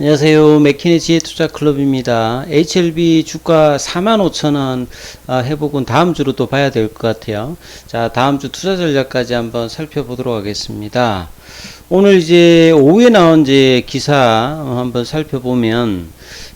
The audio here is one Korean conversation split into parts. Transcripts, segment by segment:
안녕하세요. 맥키니 지혜 투자 클럽입니다. HLB 주가 45,000원 아, 회복은 다음 주로 또 봐야 될 것 같아요. 자, 다음 주 투자 전략까지 한번 살펴보도록 하겠습니다. 오늘 이제 오후에 나온 이제 기사 어, 한번 살펴보면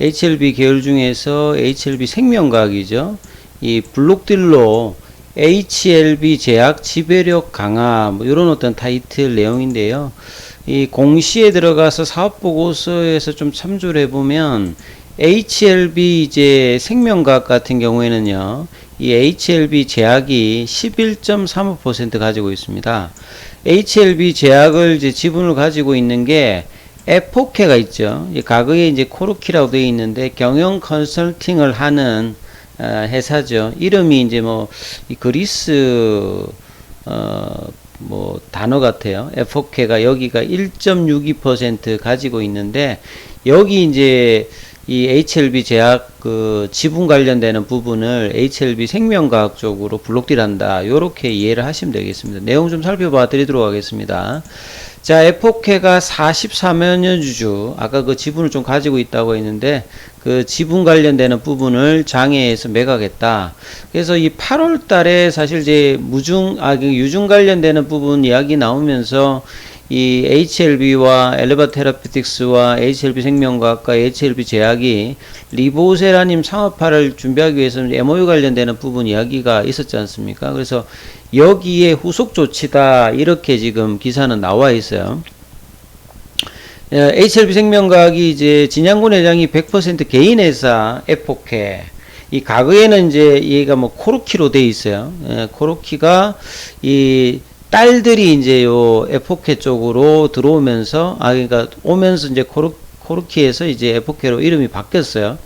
HLB 계열 중에서 HLB 생명과학이죠. 이 블록딜로 HLB 제약 지배력 강화 뭐 이런 어떤 타이틀 내용인데요. 이 공시에 들어가서 사업 보고서에서 좀 참조를 해보면 HLB 이제 생명과학 같은 경우에는요, 이 HLB 제약이 11.35% 가지고 있습니다. HLB 제약을 이제 지분을 가지고 있는 게 에포케가 있죠. 이 과거에 이제 코르키라고 되어 있는데 경영 컨설팅을 하는 어, 회사죠. 이름이 이제 뭐이 그리스 어, 뭐 단어 같아요. 에포케가 여기가 1.62% 가지고 있는데 여기 이제 이 HLB 제약 그 지분 관련되는 부분을 HLB 생명과학 쪽으로 블록딜한다. 요렇게 이해를 하시면 되겠습니다. 내용 좀 살펴봐 드리도록 하겠습니다. 자, 에포케가 44만 주주, 아까 그 지분을 좀 가지고 있다고 했는데, 그 지분 관련되는 부분을 장애에서 매각했다. 그래서 이 8월 달에 사실 이제 무중, 아, 그 유중 관련되는 부분 이야기 나오면서, 이 HLB와 엘레바 테라피틱스와 HLB 생명과학과 HLB 제약이 리보세라님 상업화를 준비하기 위해서는 MOU 관련되는 부분 이야기가 있었지 않습니까? 그래서 여기에 후속 조치다 이렇게 지금 기사는 나와 있어요. 예, HLB 생명과학이 이제 진양군 회장이 100% 개인 회사 에포케 이 과거에는 이제 얘가 뭐 코르키로 돼 있어요. 예, 코르키가 이 딸들이 이제 요 에포케 쪽으로 들어오면서 아 그러니까 오면서 이제 코르 코르키에서 이제 에포케로 이름이 바뀌었어요.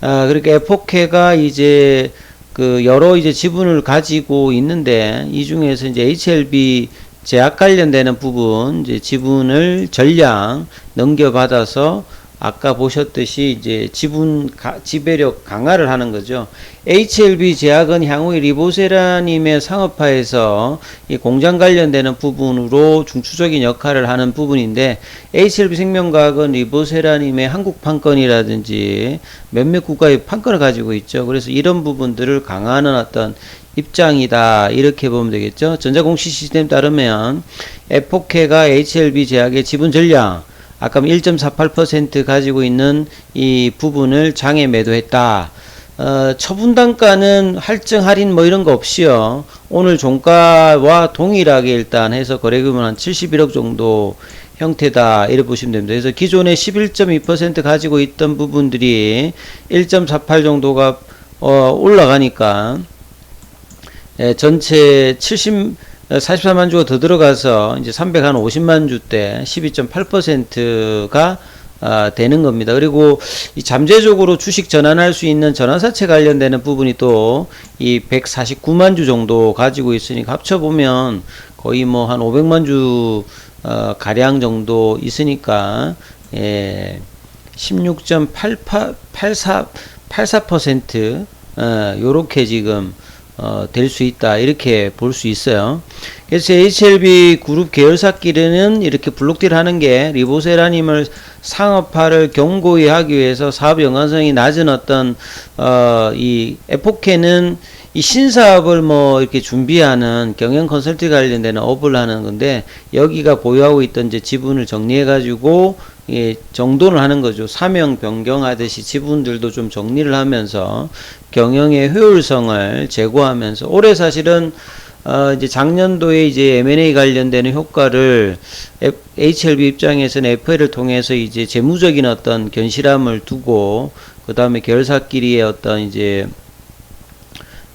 아 그러니까 에포케가 이제 그 여러 이제 지분을 가지고 있는데 이 중에서 이제 HLB 제약 관련되는 부분 이제 지분을 전량 넘겨받아서 아까 보셨듯이 이제 지분 가, 지배력 강화를 하는 거죠. HLB 제약은 향후에 리보세라님의 상업화에서 이 공장 관련되는 부분으로 중추적인 역할을 하는 부분인데 HLB 생명과학은 리보세라님의 한국 판권이라든지 몇몇 국가의 판권을 가지고 있죠. 그래서 이런 부분들을 강화하는 어떤 입장이다 이렇게 보면 되겠죠. 전자공시 시스템 따르면 에포케가 HLB 제약의 지분 전량 아까 1.48% 가지고 있는 이 부분을 장에 매도했다. 어, 처분 단가는 할증 할인 뭐 이런 거 없이요. 오늘 종가와 동일하게 일단 해서 거래금은 한 71억 정도 형태다 이렇게 보시면 됩니다. 그래서 기존에 11.2% 가지고 있던 부분들이 1.48 정도가 어, 올라가니까 예, 전체 70 44만 주가 더 들어가서 이제 350만 주대 12.8%가 아, 되는 겁니다. 그리고 이 잠재적으로 주식 전환할 수 있는 전환사채 관련되는 부분이 또 이 149만 주 정도 가지고 있으니까 합쳐보면 거의 뭐 한 500만 주 어, 가량 정도 있으니까 예, 16.88 84 84% 어, 요렇게 지금 어, 될 수 있다 이렇게 볼 수 있어요. 그래서 HLB 그룹 계열사끼리는 이렇게 블록딜 하는 게 리보세라님을 상업화를 경고히 하기 위해서 사업 연관성이 낮은 어떤 어, 이 에포케는 이 신사업을 뭐 이렇게 준비하는 경영 컨설팅 관련되는 업을 하는 건데 여기가 보유하고 있던 이제 지분을 정리해 가지고 예, 정돈을 하는 거죠. 사명 변경하듯이 지분들도 좀 정리를 하면서 경영의 효율성을 제고하면서 올해 사실은 어, 이제 작년도에 이제 M&A 관련되는 효과를 F, HLB 입장에서는 FA를 통해서 이제 재무적인 어떤 견실함을 두고 그 다음에 계열사끼리의 어떤 이제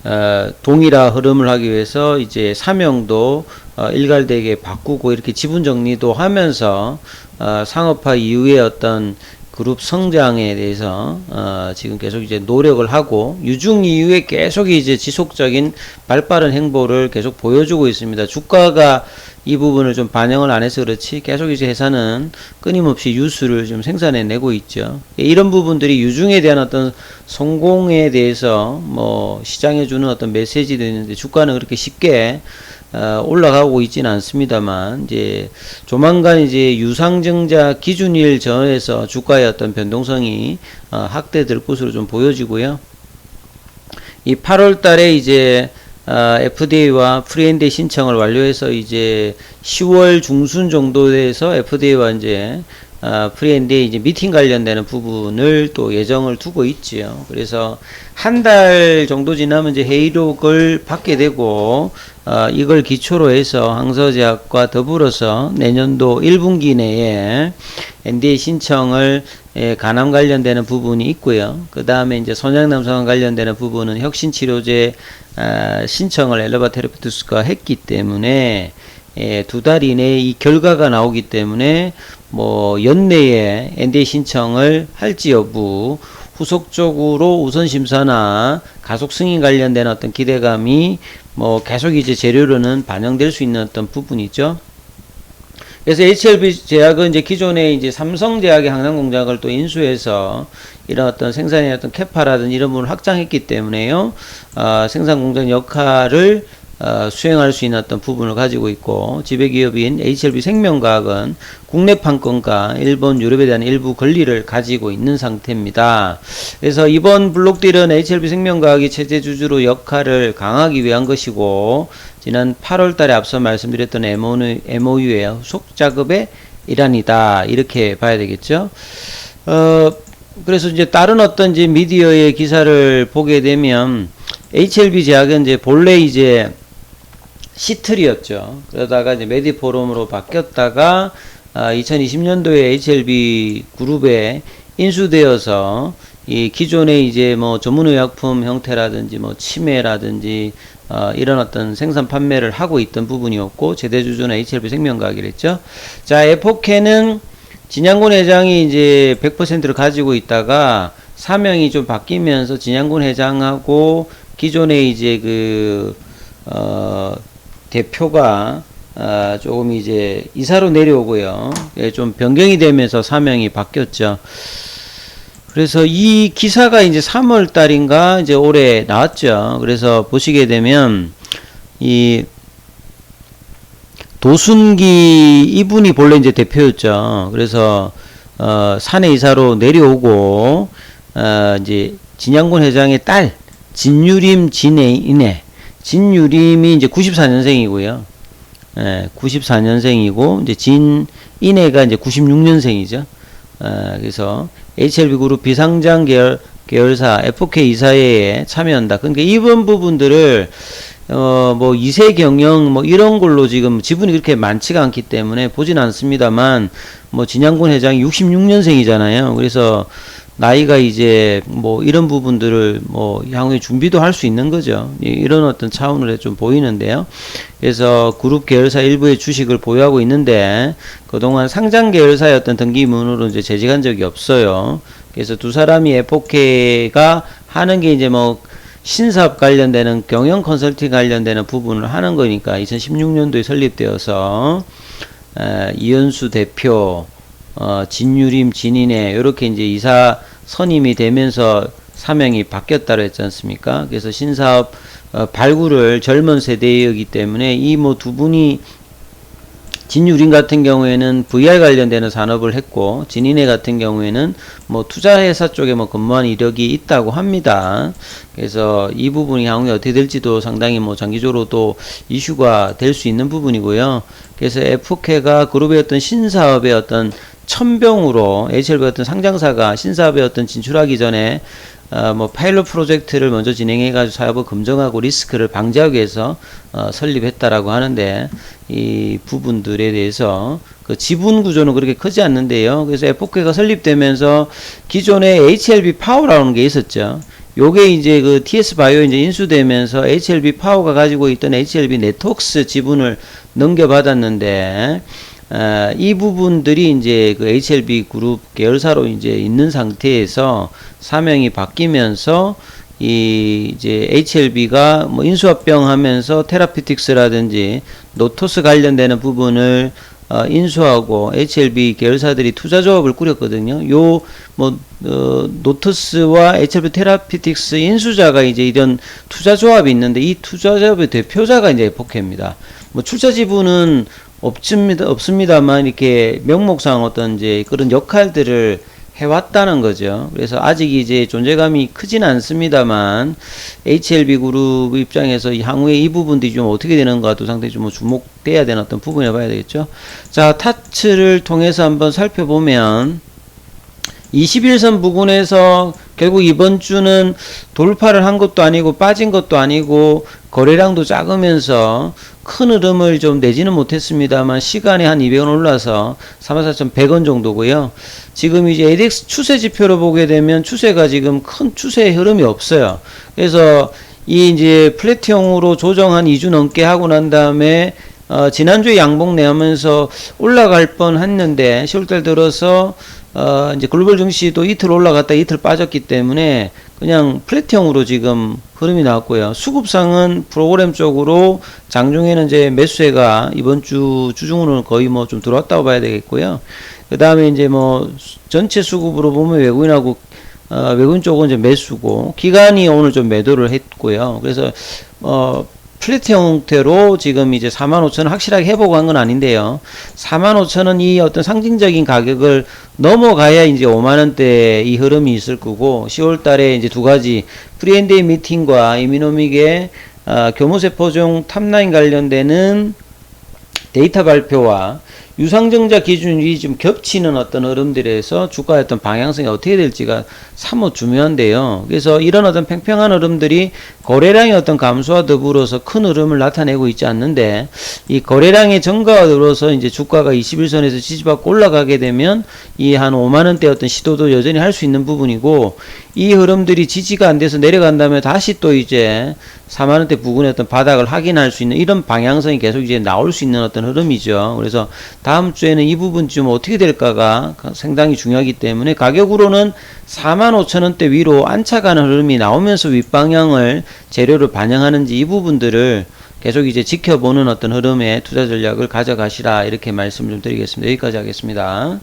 어, 동일화 흐름을 하기 위해서 이제 사명도 어, 일괄되게 바꾸고 이렇게 지분 정리도 하면서 어, 상업화 이후에 어떤 그룹 성장에 대해서 어, 지금 계속 이제 노력을 하고 유중 이후에 계속 이제 지속적인 발빠른 행보를 계속 보여주고 있습니다. 주가가 이 부분을 좀 반영을 안 해서 그렇지 계속 이제 회사는 끊임없이 유수를 좀 생산해 내고 있죠. 이런 부분들이 유중에 대한 어떤 성공에 대해서 뭐 시장에 주는 어떤 메시지도 있는데 주가는 그렇게 쉽게 어, 올라가고 있지는 않습니다만 이제 조만간 이제 유상증자 기준일 전에서 주가의 어떤 변동성이 어, 확대될 것으로 좀 보여지고요. 이 8월 달에 이제 어, FDA와 프리엔드 신청을 완료해서 이제 10월 중순 정도 돼서 FDA와 이제 어, 프리엔드의 이제 미팅 관련되는 부분을 또 예정을 두고 있지요. 그래서 한 달 정도 지나면 이제 회의록을 받게 되고 어, 이걸 기초로 해서 항서제약과 더불어서 내년도 1분기 내에 NDA 신청을 예, 간암 관련되는 부분이 있고요. 그 다음에 이제 선양남성 관련되는 부분은 혁신치료제 아, 신청을 엘러바 테라피투스가 했기 때문에 예, 두 달 이내에 이 결과가 나오기 때문에 뭐 연내에 NDA 신청을 할지 여부 후속적으로 우선 심사나 가속 승인 관련된 어떤 기대감이 뭐 계속 이제 재료로는 반영될 수 있는 어떤 부분이죠. 그래서 HLB 제약은 이제 기존에 이제 삼성 제약의 항상 공장을 또 인수해서 이런 어떤 생산의 어떤 캐파라든 이런 부분을 확장했기 때문에요. 어, 생산 공장 역할을 어, 수행할 수 있는 어떤 부분을 가지고 있고 지배기업인 HLB 생명과학은 국내 판권과 일본, 유럽에 대한 일부 권리를 가지고 있는 상태입니다. 그래서 이번 블록딜은 HLB 생명과학이 체제 주주로 역할을 강하기 위한 것이고 지난 8월 달에 앞서 말씀드렸던 MOU의 후속 작업의 일환이다. 이렇게 봐야 되겠죠. 어, 그래서 이제 다른 어떤 이제 미디어의 기사를 보게 되면 HLB 제약은 이제 본래 이제 시틀이었죠. 그러다가 이제 메디포럼으로 바뀌었다가 아, 2020년도에 HLB 그룹에 인수되어서 이 기존의 이제 뭐 전문의약품 형태라든지 뭐 치매라든지 어, 이런 어떤 생산 판매를 하고 있던 부분이었고 제대주주는 HLB 생명과학이랬죠. 자, 에포케는 진양군 회장이 이제 100%를 가지고 있다가 사명이 좀 바뀌면서 진양군 회장하고 기존의 이제 그, 어, 대표가 어, 조금 이제 이사로 내려오고요. 예, 좀 변경이 되면서 사명이 바뀌었죠. 그래서 이 기사가 이제 3월 달인가 이제 올해 나왔죠. 그래서 보시게 되면 이 도순기 이분이 본래 이제 대표였죠. 그래서 어, 사내 이사로 내려오고 어, 이제 진양군 회장의 딸 진유림 진애인의 진유림이 이제 94년생이고요. 예, 94년생이고 이제 진인애가 이제 96년생이죠. 어, 그래서 HLB 그룹 비상장 계열 계열사 FK 이사회에 참여한다. 그러니까 이번 부분들을 어뭐 이세 경영 뭐 이런 걸로 지금 지분이 그렇게 많지가 않기 때문에 보진 않습니다만 뭐 진양군 회장이 66년생이잖아요. 그래서 나이가 이제 뭐 이런 부분들을 뭐 향후에 준비도 할 수 있는 거죠. 이런 어떤 차원으로 좀 보이는데요. 그래서 그룹 계열사 일부의 주식을 보유하고 있는데 그동안 상장 계열사의 어떤 등기문으로 이제 재직한 적이 없어요. 그래서 두 사람이 에포케가 하는 게 이제 뭐 신사업 관련되는 경영 컨설팅 관련되는 부분을 하는 거니까 2016년도에 설립되어서 에, 이현수 대표 어, 진유림, 진인애 이렇게 이제 이사 선임이 되면서 사명이 바뀌었다고 했지 않습니까? 그래서 신사업 어, 발굴을 젊은 세대이기 때문에 이 뭐 두 분이 진유림 같은 경우에는 VR 관련되는 산업을 했고 진인애 같은 경우에는 뭐 투자회사 쪽에 뭐 근무한 이력이 있다고 합니다. 그래서 이 부분이 향후에 어떻게 될지도 상당히 뭐 장기적으로 또 이슈가 될 수 있는 부분이고요. 그래서 F케가 그룹의 어떤 신사업의 어떤 천병으로 HLB 같은 상장사가 신사업에 어떤 진출하기 전에 어, 뭐 파일럿 프로젝트를 먼저 진행해가지고 사업을 검증하고 리스크를 방지하기 위해서 어, 설립했다라고 하는데 이 부분들에 대해서 그 지분 구조는 그렇게 크지 않는데요. 그래서 에포크가 설립되면서 기존에 HLB 파워라는 게 있었죠. 요게 이제 그 TS 바이오 이제 인수되면서 HLB 파워가 가지고 있던 HLB 네트웍스 지분을 넘겨받았는데 어, 이 부분들이 이제 그 HLB 그룹 계열사로 이제 있는 상태에서 사명이 바뀌면서 이 이제 HLB가 뭐 인수합병 하면서 테라피틱스라든지 노토스 관련되는 부분을 어, 인수하고 HLB 계열사들이 투자 조합을 꾸렸거든요. 요 뭐 어, 노트스와 HLB 테라피틱스 인수자가 이제 이런 투자 조합이 있는데 이 투자 조합의 대표자가 이제 포케입니다. 뭐 출자 지분은 없습니다. 없습니다만 이렇게 명목상 어떤 이제 그런 역할들을 해왔다는 거죠. 그래서 아직 이제 존재감이 크진 않습니다만 HLB 그룹 입장에서 이 향후에 이 부분들이 좀 어떻게 되는가도 상당히 좀 주목돼야 되는 어떤 부분이라 봐야 되겠죠. 자, 타츠를 통해서 한번 살펴보면 21선 부근에서 결국 이번 주는 돌파를 한 것도 아니고 빠진 것도 아니고 거래량도 작으면서 큰 흐름을 좀 내지는 못했습니다만 시간에 한 200원 올라서 34,100원 정도고요. 지금 이제 ADX 추세 지표로 보게 되면 추세가 지금 큰 추세의 흐름이 없어요. 그래서 이 이제 플랫형으로 조정 한 2주 넘게 하고 난 다음에 어, 지난주에 양봉 내면서 올라갈 뻔 했는데 10월달 들어서 어, 이제 글로벌 증시도 이틀 올라갔다 이틀 빠졌기 때문에 그냥 플랫형으로 지금 흐름이 나왔고요. 수급상은 프로그램 쪽으로 장중에는 이제 매수세가 이번 주 주중으로는 거의 뭐 좀 들어왔다고 봐야 되겠고요. 그 다음에 이제 뭐 전체 수급으로 보면 외국인하고 어, 외국인 쪽은 이제 매수고 기간이 오늘 좀 매도를 했고요. 그래서 어 플래트 형태로 지금 이제 45,000원 확실하게 회복한 건 아닌데요. 45,000원 이 어떤 상징적인 가격을 넘어가야 이제 5만원대 이 흐름이 있을 거고 10월 달에 이제 두 가지 프리엔데이 미팅과 이미노믹의 어, 교무세포종 탑라인 관련되는 데이터 발표와 유상증자 기준이 좀 겹치는 어떤 흐름들에서 주가의 어떤 방향성이 어떻게 될지가 사뭇 중요한데요. 그래서 이런 어떤 팽팽한 흐름들이 거래량의 어떤 감소와 더불어서 큰 흐름을 나타내고 있지 않는데 이 거래량의 증가와 더불어서 이제 주가가 21선에서 지지받고 올라가게 되면 이 한 5만 원대 어떤 시도도 여전히 할 수 있는 부분이고 이 흐름들이 지지가 안 돼서 내려간 다음에 다시 또 이제 4만 원대 부근의 어떤 바닥을 확인할 수 있는 이런 방향성이 계속 이제 나올 수 있는 어떤 흐름이죠. 그래서 다음 주에는 이 부분 좀 어떻게 될까가 상당히 중요하기 때문에 가격으로는 4만 5천 원대 위로 안착하는 흐름이 나오면서 윗방향을 재료를 반영하는지 이 부분들을 계속 이제 지켜보는 어떤 흐름의 투자 전략을 가져가시라 이렇게 말씀 좀 드리겠습니다. 여기까지 하겠습니다.